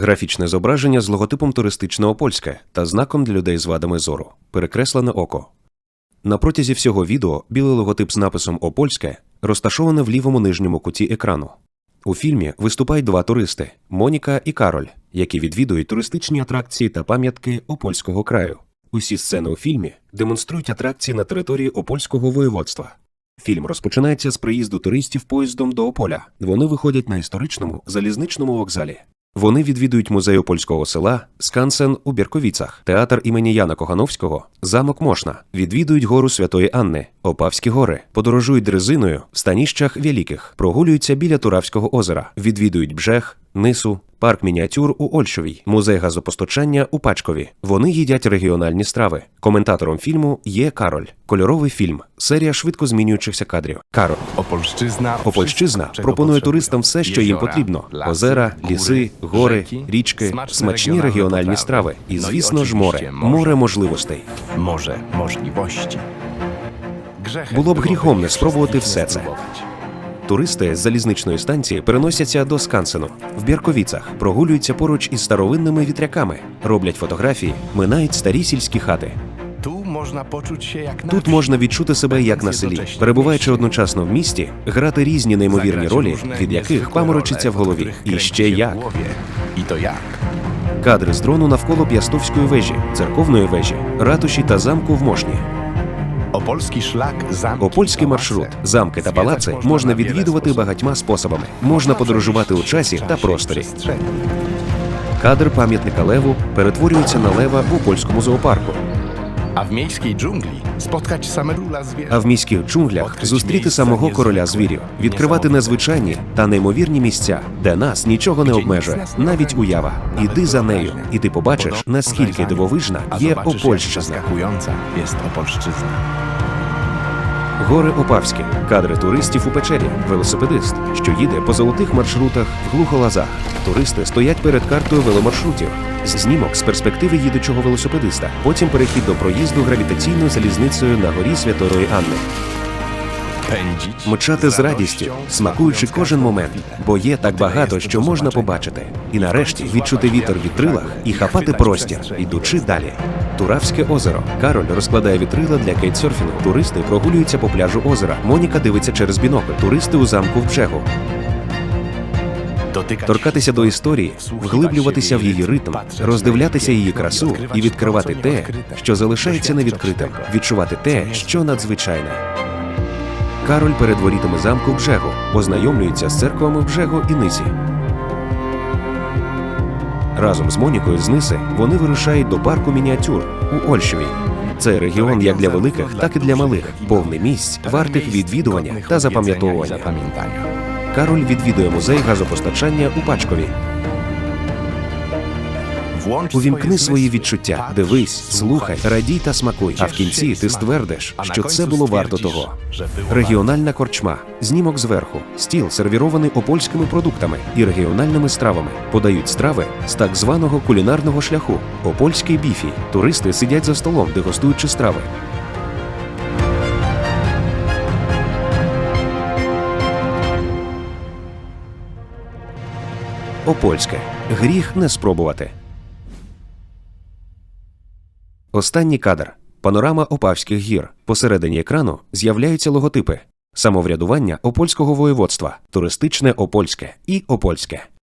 Графічне зображення з логотипом туристичного польське та знаком для людей з вадами зору. Перекреслене око. На протязі всього відео білий логотип з написом Опольське розташоване в лівому нижньому куті екрану. У фільмі виступають два туристи Моніка і Кароль, які відвідують туристичні атракції та пам'ятки Опольського краю. Усі сцени у фільмі демонструють атракції на території Опольського воєводства. Фільм розпочинається з приїзду туристів поїздом до Ополя. Вони виходять на історичному залізничному вокзалі. Вони відвідують музей польського села, скансен у Бірковіцах, театр імені Яна Когановського, замок Мошна, відвідують гору Святої Анни, Опавські гори, подорожують дрезиною в станіщах Великих, прогулюються біля Туравського озера, відвідують Бжех, Нису, парк мініатюр у Ольшовій, музей газопостачання у Пачкові. Вони їдять регіональні страви. Коментатором фільму є Кароль. Кольоровий фільм, серія швидко змінюючихся кадрів. Кароль. Опольщизна Опольщизна пропонує туристам все, що їм потрібно: озера, ліси, гори, річки, смачні регіональні страви і, звісно ж, море, море можливостей. Може можливості. Було б гріхом не спробувати все це. Туристи з залізничної станції переносяться до Скансену в Бірковіцах, прогулюються поруч із старовинними вітряками, роблять фотографії, минають старі сільські хати. Тут можна почути як Тут можна відчути себе як на селі, перебуваючи одночасно в місті, грати різні неймовірні ролі, від яких паморочиться в голові. І ще як. I to jak? Кадри з дрону навколо П'ястовської вежі, церковної вежі, ратуші та замку в Мошні. Опольський шлак замки Опольський маршрут, замки та палаци можна відвідувати багатьма способами. Можна подорожувати у часі та просторі. Кадр пам'ятника леву перетворюється на лева в польському зоопарку. A в міській джунглі споткач саме zwierząt. А в міських джунглях зустріти самого короля звірів, відкривати незвичайні та неймовірні місця, де нас нічого не обмежує, навіть уява. Іди за нею, і ти побачиш, наскільки дивовижна є Опольщина. Гори Опавські, кадри туристів у печері, велосипедист, що їде по золотих маршрутах в глухолазах. Туристи стоять перед картою веломаршрутів. Знімок з перспективи їдучого велосипедиста. Потім перехід до проїзду гравітаційною залізницею на горі Святої Анни. Мчати з радістю, смакуючи кожен момент, бо є так багато, що можна побачити. І нарешті відчути вітер в вітрилах і хапати простір, ідучи далі. Туравське озеро. Кароль розкладає вітрила для кейтсерфінгу. Туристи прогулюються по пляжу озера. Моніка дивиться через бінокль. Туристи у замку в Бжегу. Торкатися до історії, вглиблюватися в її ритм, роздивлятися її красу і відкривати те, що залишається невідкритим, відчувати те, що надзвичайне. Кароль перед ворітами замку Бжегу познайомлюється з церквами Бжегу і Нисі. Разом з Монікою з Ниси вони вирушають до парку мініатюр у Ольшові. Цей регіон як для великих, так і для малих, повний місць, вартих відвідування та запам'ятовування. Кароль відвідує музей газопостачання у Пачкові. Увімкни свої відчуття, дивись, слухай, радій та смакуй. А в кінці ти ствердиш, що це було варто того. Регіональна корчма, знімок зверху, стіл сервірований опольськими продуктами і регіональними стравами. Подають страви з так званого кулінарного шляху опольський біфі. Туристи сидять за столом, дегустуючи страви. Опольське. Гріх не спробувати. Останній кадр. Панорама Опавських гір. Посередині екрану з'являються логотипи. Самоврядування Опольського воєводства, туристичне Опольське і Опольське.